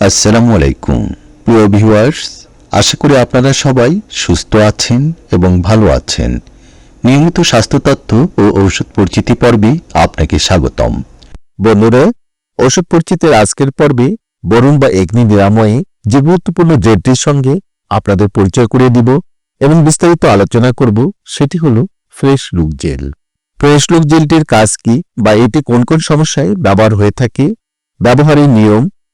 আসসালামু আলাইকুম। প্রিয় ভিউয়ার্স আশা করি আপনারা সবাই সুস্থ আছেন এবং ভালো আছেন। নিয়মিত স্বাস্থ্য তথ্য ও ঔষধ পরিচিতি পর্বে আপনাকে স্বাগতম। বন্ধুরা ওষুধ পরিচিতের আজকের পর্বে বরুণ বা এগ্নি নিরাময়ে যে গুরুত্বপূর্ণ জেলটির সঙ্গে আপনাদের পরিচয় করিয়ে দিব এবং বিস্তারিত আলোচনা করব সেটি হলো fresh look gel. Fresh look জেলটির কাজ কি বা এটি কোন কোন সমস্যায় ব্যবহার হয়ে থাকে, ব্যবহারের নিয়ম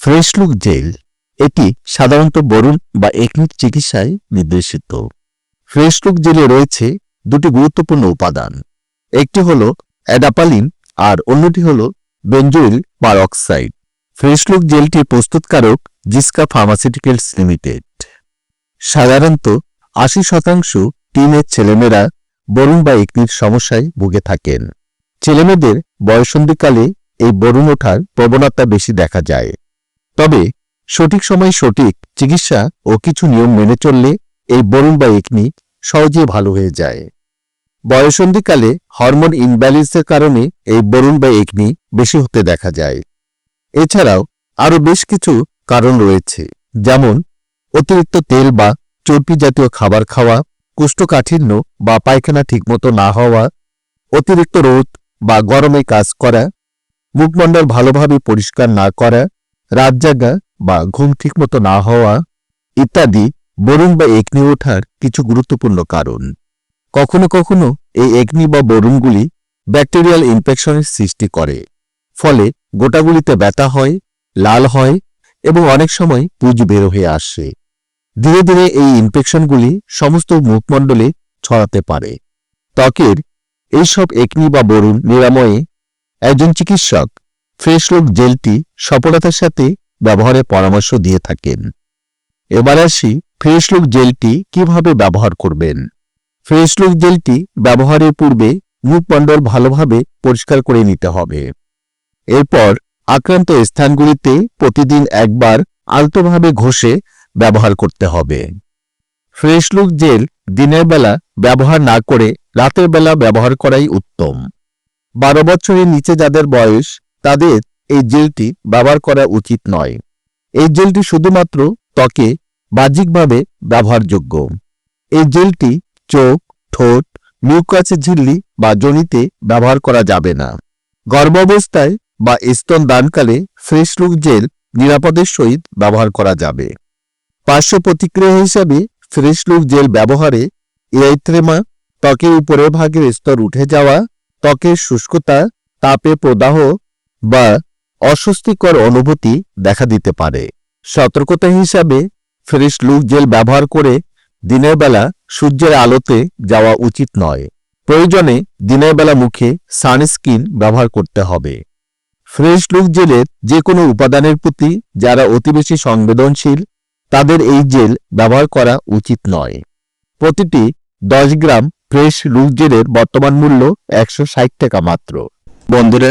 ফ্রেশ লুক জেল, এটি সাধারণত বরুণ বা একনির চিকিৎসায় নির্দেশিত। ফ্রেশ লুক জেলে রয়েছে দুটি গুরুত্বপূর্ণ উপাদান। একটি হল অ্যাডাপালিন আর অন্যটি হল বেঞ্জোইল পারঅক্সাইড। ফ্রেশ লুক জেলটির প্রস্তুতকারক জিসকা ফার্মাসিউটিক্যালস লিমিটেড। সাধারণত আশি শতাংশ টিনের ছেলেমেয়েরা বরুণ বা একনির সমস্যায় ভুগে থাকেন। ছেলেমেয়েদের বয়সন্ধিকালে এই বরুণ ওঠার প্রবণতা বেশি দেখা যায়। তবে, সঠিক সময় সঠিক চিকিৎসা ও কিছু নিয়ম মেনে চললে এই বরুণ বা একনি সহজে ভালো হয়ে যায়। বয়সন্ধিকালে হরমোন ইনব্যালেন্সের কারণে এই বরুণ বা একনি বেশি হতে দেখা যায়। এছাড়াও আরও বেশ কিছু কারণ রয়েছে, যেমন অতিরিক্ত তেল বা চর্বি জাতীয় খাবার খাওয়া, কোষ্ঠকাঠিন্য বা পায়খানা ঠিকমতো না হওয়া, অতিরিক্ত রোদ বা গরমে কাজ করা, মুখমণ্ডল ভালোভাবে পরিষ্কার না করা রাত জাগা বা ঘুম ঠিকমতো না হওয়া ইত্যাদি বরুণ বা একনি ওঠার কিছু গুরুত্বপূর্ণ কারণ। কখনো কখনো এই একনি বা বরুণগুলি ব্যাকটেরিয়াল ইনফেকশনের সৃষ্টি করে। ফলে গোটাগুলিতে ব্যথা হয়, লাল হয় এবং অনেক সময় পুজ বের হয়ে আসে। ধীরে ধীরে এই ইনফেকশনগুলি সমস্ত মুখমণ্ডলে ছড়াতে পারে। ত্বকের এইসব একনি বা বরুণ নিরাময়ে একজন চিকিৎসক ফ্রেশ লুক জেলটি সফলতার সাথে ব্যবহারের পরামর্শ দিয়ে থাকেন। এবার আসি ফ্রেশ লুক জেলটি কীভাবে ব্যবহার করবেন। ফ্রেশ লুক জেলটি ব্যবহারের পূর্বে মুখমণ্ডল ভালোভাবে পরিষ্কার করে নিতে হবে। এরপর আক্রান্ত স্থানগুলিতে প্রতিদিন একবার আলতোভাবে ঘষে ব্যবহার করতে হবে। ফ্রেশ লুক জেল দিনের বেলা ব্যবহার না করে রাতের বেলা ব্যবহার করাই উত্তম। বারো বছরের নিচে যাদের বয়স তাদের এই জেলটি ব্যবহার করা উচিত নয়। এই জেলটি শুধুমাত্র ত্বকে বাহ্যিকভাবে ব্যবহারযোগ্য। এই জেলটি চোখ, ঠোঁট মিউকাসের ঝিল্লি বা জনিতে ব্যবহার করা যাবে না। গর্ভাবস্থায় বা স্তন দানকালে ফ্রেশ লুক জেল নিরাপদের সহিত ব্যবহার করা যাবে। পার্শ্ব প্রতিক্রিয়া হিসাবে ফ্রেশ লুক জেল ব্যবহারে এআইথ্রেমা, ত্বকের উপরের ভাগের স্তর উঠে যাওয়া, ত্বকের শুষ্কতা, তাপে প্রদাহ বা অস্বস্তিকর অনুভূতি দেখা দিতে পারে। সতর্কতা হিসাবে ফ্রেশ লুক জেল ব্যবহার করে দিনের বেলা সূর্যের আলোতে যাওয়া উচিত নয়। প্রয়োজনে দিনের বেলা মুখে সানস্ক্রিন ব্যবহার করতে হবে। ফ্রেশ লুক জেলের যে কোনো উপাদানের প্রতি যারা অতি বেশি সংবেদনশীল, তাদের এই জেল ব্যবহার করা উচিত নয়। প্রতিটি দশ গ্রাম ফ্রেশ লুক জেলের বর্তমান মূল্য একশো ষাট টাকা মাত্র। বন্ধুরা